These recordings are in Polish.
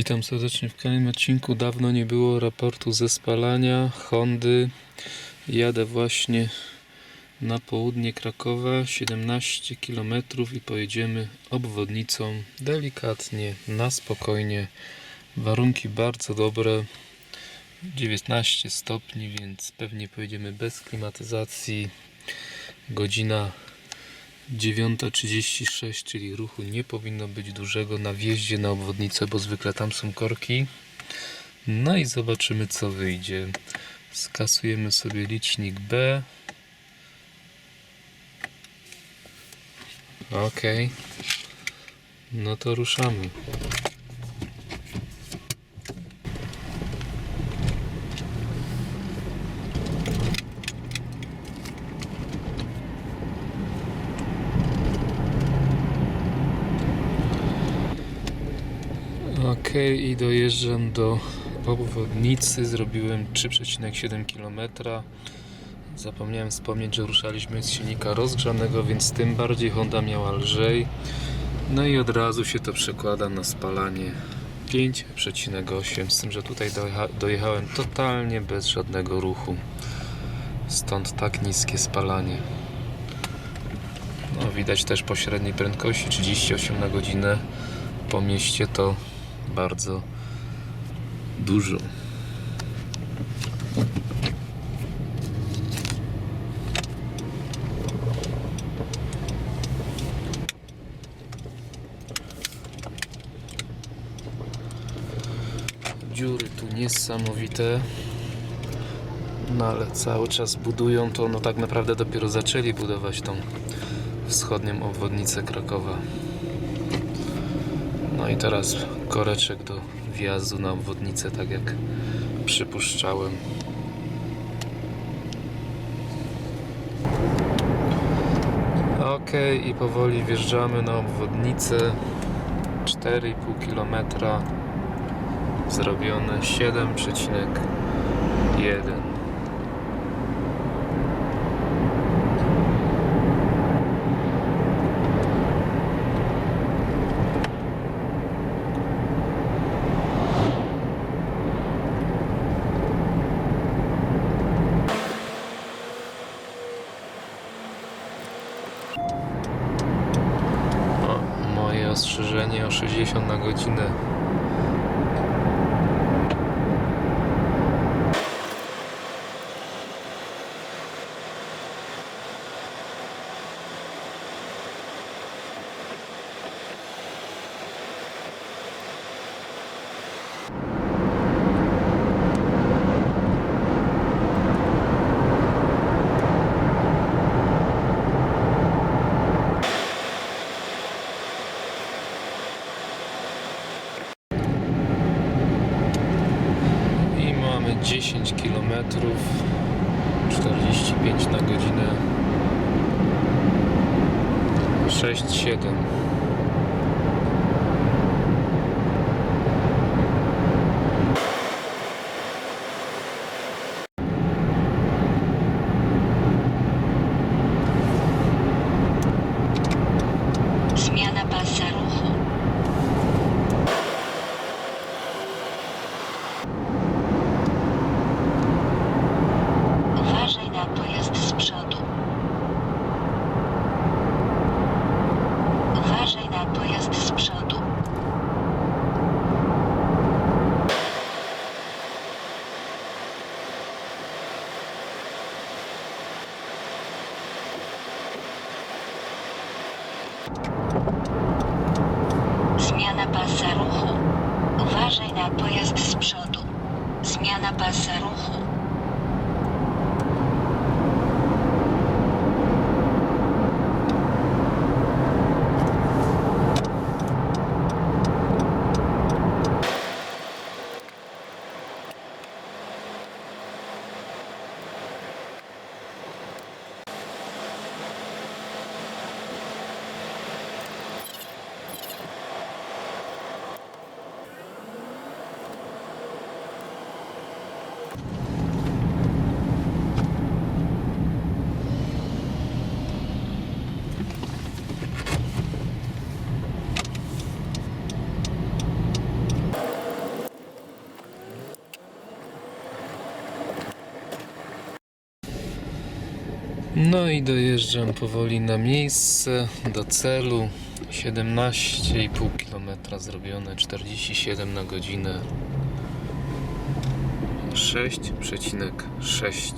Witam serdecznie w kolejnym odcinku. Dawno nie było raportu ze spalania Hondy. Jadę właśnie na południe Krakowa, 17 km i pojedziemy obwodnicą delikatnie, na spokojnie. Warunki bardzo dobre. 19 stopni, więc pewnie pojedziemy bez klimatyzacji. Godzina 9.36, czyli ruchu nie powinno być dużego na wjeździe na obwodnicę, bo zwykle tam są korki. No i zobaczymy co wyjdzie. Skasujemy sobie licznik B. Ok. No to ruszamy. Ok, i dojeżdżam do obwodnicy. Zrobiłem 3,7 km. Zapomniałem wspomnieć, że ruszaliśmy z silnika rozgrzanego, więc tym bardziej Honda miała lżej. No i od razu się to przekłada na spalanie 5,8. Z tym, że tutaj dojecha dojechałem totalnie bez żadnego ruchu. Stąd tak niskie spalanie. No, widać też po średniej prędkości 38 na godzinę po mieście to bardzo dużo. Dziury tu niesamowite. No ale cały czas budują to, no tak naprawdę dopiero zaczęli budować tą wschodnią obwodnicę Krakowa. No i teraz koreczek do wjazdu na obwodnicę, tak jak przypuszczałem. Ok, i powoli wjeżdżamy na obwodnicę. 4,5 km zrobione 7,1 O, moje ostrzeżenie o 60 na godzinę. I mamy 10 km 45 na godzinę 6-7 Zmiana pasa ruchu. Uważaj na pojazd z przodu. Uważaj na pojazd z przodu. Zmiana pasa ruchu. Uważaj pojazd z przodu. Zmiana pasa ruchu. No i dojeżdżam powoli na miejsce, do celu. 17,5 km zrobione, 47 na godzinę. 6,6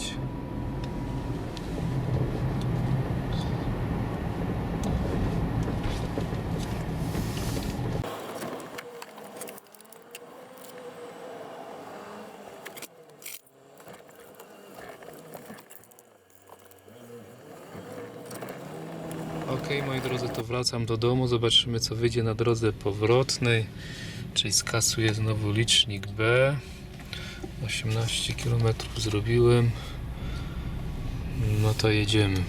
Ok, moi drodzy, to wracam do domu. Zobaczymy, co wyjdzie na drodze powrotnej. Czyli skasuję znowu licznik B. 18 km zrobiłem. No to jedziemy.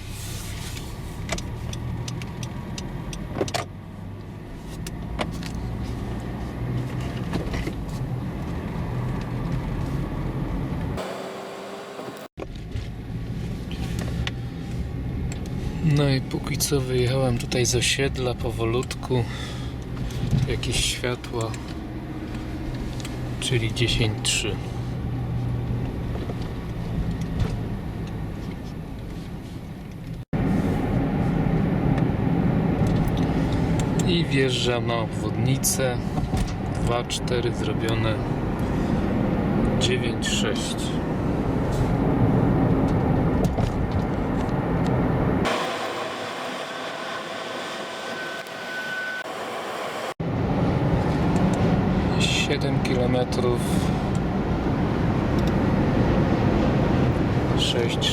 No i póki co wyjechałem tutaj z osiedla powolutku. Jakieś światła, czyli 10.3. I wjeżdżam na obwodnicę. 2-4 zrobione. 9-6. Siedem kilometrów. Sześć,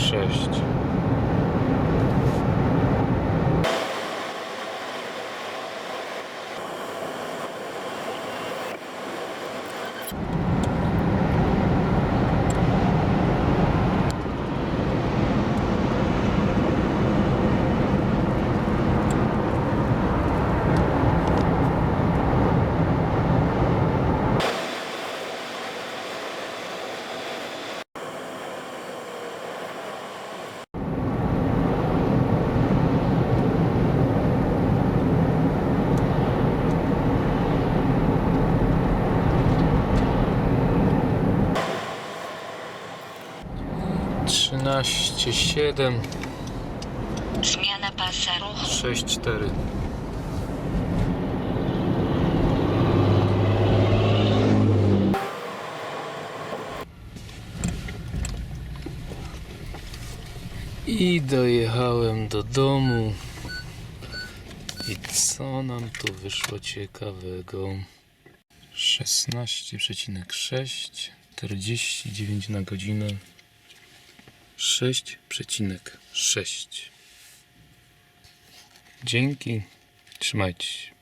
sześć. Trzynaście, siedem, Zmiana pasa ruchu. sześć, cztery. I dojechałem do domu. I co nam tu wyszło ciekawego? 16,6 49 na godzinę 6,6 Dzięki, trzymajcie się.